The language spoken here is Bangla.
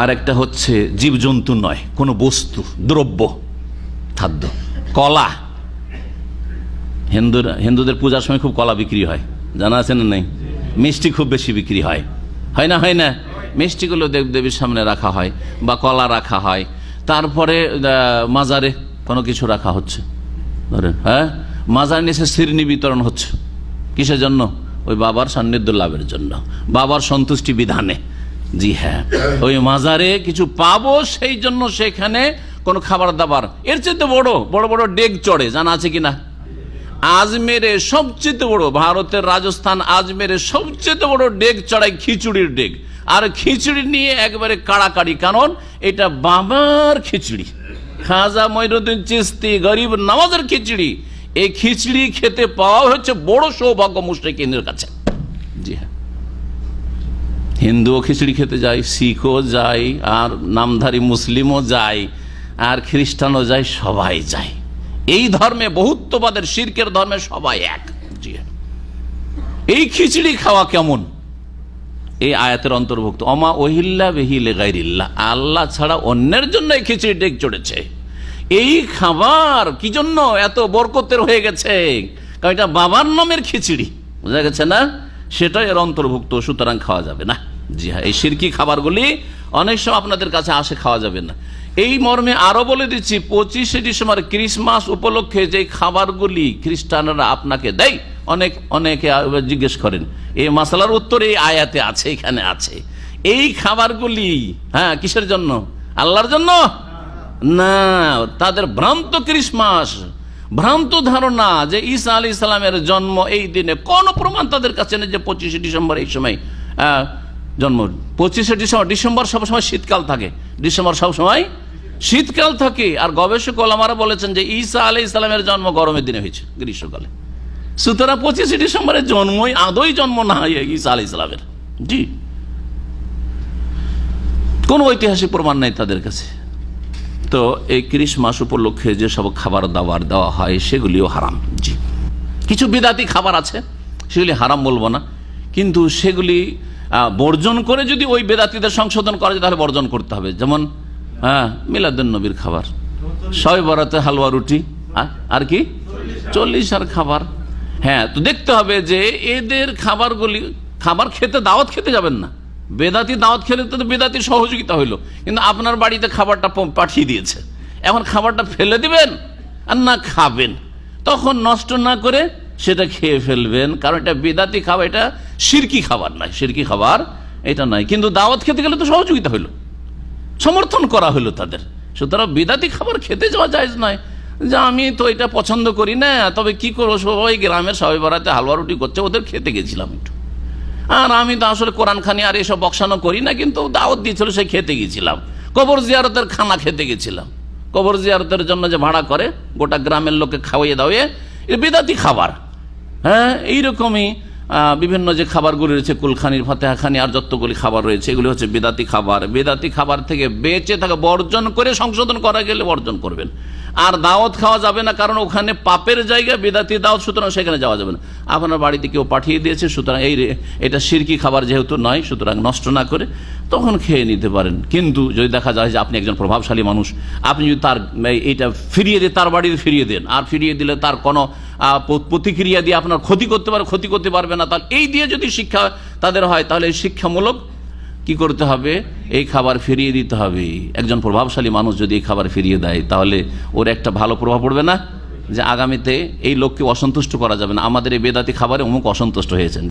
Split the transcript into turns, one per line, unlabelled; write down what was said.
আর একটা হচ্ছে জীবজন্তু নয়, কোনো বস্তু, দ্রব্য, খাদ্য, কলা। হিন্দুরা, হিন্দুদের পূজার সময় খুব কলা বিক্রি হয়, জানা আছে না নেই? মিষ্টি খুব বেশি বিক্রি হয়। হয় না হয় না? মিষ্টিগুলো দেবদেবীর সামনে রাখা হয় বা কলা রাখা হয়। তারপরে মাজারে কোনো কিছু রাখা হচ্ছে। ধরেন হ্যাঁ? মাজার নিচে সিরনি বিতরণ হচ্ছে। কিসের জন্য? ওই বাবার সান্নিধ্য লাভের জন্য। বাবার সন্তুষ্টি বিধানে। জি হ্যাঁ। ওই মাজারে কিছু পাবো, সেই জন্য সেখানে কোনো খাবার দাবার। এর চেয়ে বড় বড় বড় ডেক চড়ে, জানা আছে কিনা? আজমেরে সবচেয়ে বড়, ভারতের রাজস্থান আজমেরে সবচেয়ে বড় ডেক চড়াই খিচুড়ির ডেক আর খিচুড়ি নিয়ে একবারে কাড়াকাড়ি, কারণ এটা বাবার খিচুড়ি। খাজা মঈনুদ্দিন চিস্তি গরিব নামাজের খিচুড়ি। এই খিচুড়ি খেতে পাওয়া হচ্ছে বড় সৌভাগ্য মুশ্রিকের কাছে। জি হ্যাঁ। হিন্দুও খিচুড়ি খেতে যায়, শিখও যায়, আর নামধারী মুসলিমও যায়, আর খ্রিস্টানও যায়, সবাই যায়। এই ধর্মে, বহুত্ববাদের শির্কের ধর্মে সবাই এক। এই খিচুড়ি খাওয়া কেমন? এই আয়াতের অন্তর্ভুক্ত। অমা ওহিল্লা বেহিলে গাইরিল্লা। আল্লাহ ছাড়া অন্যের জন্য এই খিচুড়ি ডেক চড়েছে। এই খাবার কি জন্য এত বরকতের হয়ে গেছে? কারণ এটা বাবার নামের খিচুড়ি। বোঝা গেছে না? সেটা এর অন্তর্ভুক্ত, সুতরাং খাওয়া যাবে না। জি হ্যাঁ এই সিরকি খাবারগুলি অনেক সময় আপনাদের কাছে আসে, খাওয়া যাবে না। এই মর্মে আরও বলে দিচ্ছি, পঁচিশে ডিসেম্বর ক্রিসমাস উপলক্ষে যে খাবারগুলি খ্রিস্টানরা আপনাকে দেয়, অনেক, অনেকে জিজ্ঞেস করেন এই মশলার উত্তর এই আয়াতে আছে, এখানে আছে। এই খাবারগুলি হ্যাঁ কিসের জন্য? আল্লাহর জন্য? না, তাদের ভ্রান্ত ক্রিসমাস। ভ্রান্ত ধারণা যে ঈসা আলী ইসলামের জন্ম এই দিনে। কোন প্রমাণ তাদের কাছে নেই যে পঁচিশে ডিসেম্বর এই সময় জন্ম। পঁচিশে ডিসেম্বর ডিসেম্বর সবসময় শীতকাল থাকে। ডিসেম্বর সবসময় শীতকাল থাকে। আর গবেষক ওলামারা বলেছেন যে ঈসা আলী ইসলামের জন্ম গরমের দিনে হয়েছে, গ্রীষ্মকালে। সুতরাং পঁচিশে ডিসেম্বরের জন্মই আদৌ জন্ম না হয় ঈসা আলী ইসলামের জি। কোনো ঐতিহাসিক প্রমাণ নেই তাদের কাছে। তো এই ক্রিসমাস উপলক্ষে যেসব খাবার দাবার দেওয়া হয়, সেগুলিও হারাম। জি। কিছু বিদাতি খাবার আছে, সেগুলি হারাম বলব না, কিন্তু সেগুলি বর্জন করে যদি ওই বেদাতিদের সংশোধন করা যায়, তাহলে বর্জন করতে হবে। যেমন হ্যাঁ মিলাদুন নবীর খাবার। সবাই বরাতে হালুয়া রুটি আর কি? চল্লিশ আর খাবার। হ্যাঁ তো দেখতে হবে যে এদের খাবারগুলি, খাবার খেতে, দাওয়াত খেতে যাবেন না। বেদাতি দাওয়াত খেলে তো বেদাতি সহযোগিতা হইল। কিন্তু আপনার বাড়িতে খাবারটা পাঠিয়ে দিয়েছে। এখন খাবারটা ফেলে দিবেন আর না খাবেন। তখন নষ্ট না করে সেটা খেয়ে ফেলবেন। কারণ এটা বেদাতি খাবার, এটা সিরকি খাবার নয়। সিরকি খাবার এটা নয়। কিন্তু দাওয়াত খেতে গেলে তো সহযোগিতা হইল। সমর্থন করা হলো তাদের। সুতরাং বিদাতি খাবার খেতে যাওয়া যায় নয়। যে আমি তো এটা পছন্দ করি না, তবে কি করব? সবাই গ্রামের সবাই বেড়াতে হালুয়া রুটি করছে, ওদের খেতে গেছিলাম একটু। আর আমি তো আসলে কোরআন খানি আর এসব বক্সানো করি না, কিন্তু দাওয়াত দিয়েছিল, সে খেতে গেছিলাম। কবর জিয়ারতের খানা খেতে গেছিলাম। কবর জিয়ারতের জন্য যে ভাড়া করে, গোটা গ্রামের লোকে খাওয়াইয়ে দাওয়ে বিদাতি খাবার। হ্যাঁ এইরকমই বিভিন্ন যে খাবারগুলি রয়েছে, কুলখানির, ফাতেহাখানি, আর যতগুলি খাবার রয়েছে, এগুলি হচ্ছে বেদাতি খাবার। বেদাতি খাবার থেকে বেঁচে থাকা, বর্জন করে সংশোধন করা গেলে বর্জন করবেন। আর দাওয়াত খাওয়া যাবে না, কারণ ওখানে পাপের জায়গা, বেদাতি দাওয়াত, সুতরাং সেখানে যাওয়া যাবে না। আপনার বাড়িতে কেউ পাঠিয়ে দিয়েছে, সুতরাং এই এটা সিরকি খাবার যেহেতু নয়, সুতরাং নষ্ট না করে তখন খেয়ে নিতে পারেন। কিন্তু যদি দেখা যায় যে আপনি একজন প্রভাবশালী মানুষ, আপনি যদি তার, এই- এইটা ফিরিয়ে দিয়ে তার বাড়িতে ফিরিয়ে দেন, আর ফিরিয়ে দিলে তার কোনো প্রতিক্রিয়া দিয়ে আপনার ক্ষতি করতে পারে, ক্ষতি করতে পারবে না, তাহলে এই দিয়ে যদি শিক্ষা তাদের হয়, তাহলে শিক্ষামূলক কি করতে হবে? এই খাবার ফিরিয়ে দিতে হবে। একজন প্রভাবশালী মানুষ যদি এই খাবার ফিরিয়ে দেয়, তাহলে ওর একটা ভালো প্রভাব পড়বে না? যে আগামীতে এই লোককে অসন্তুষ্ট করা যাবে না। আমাদের এই বেদাতি খাবারে অমুক অসন্তুষ্ট হয়েছেন।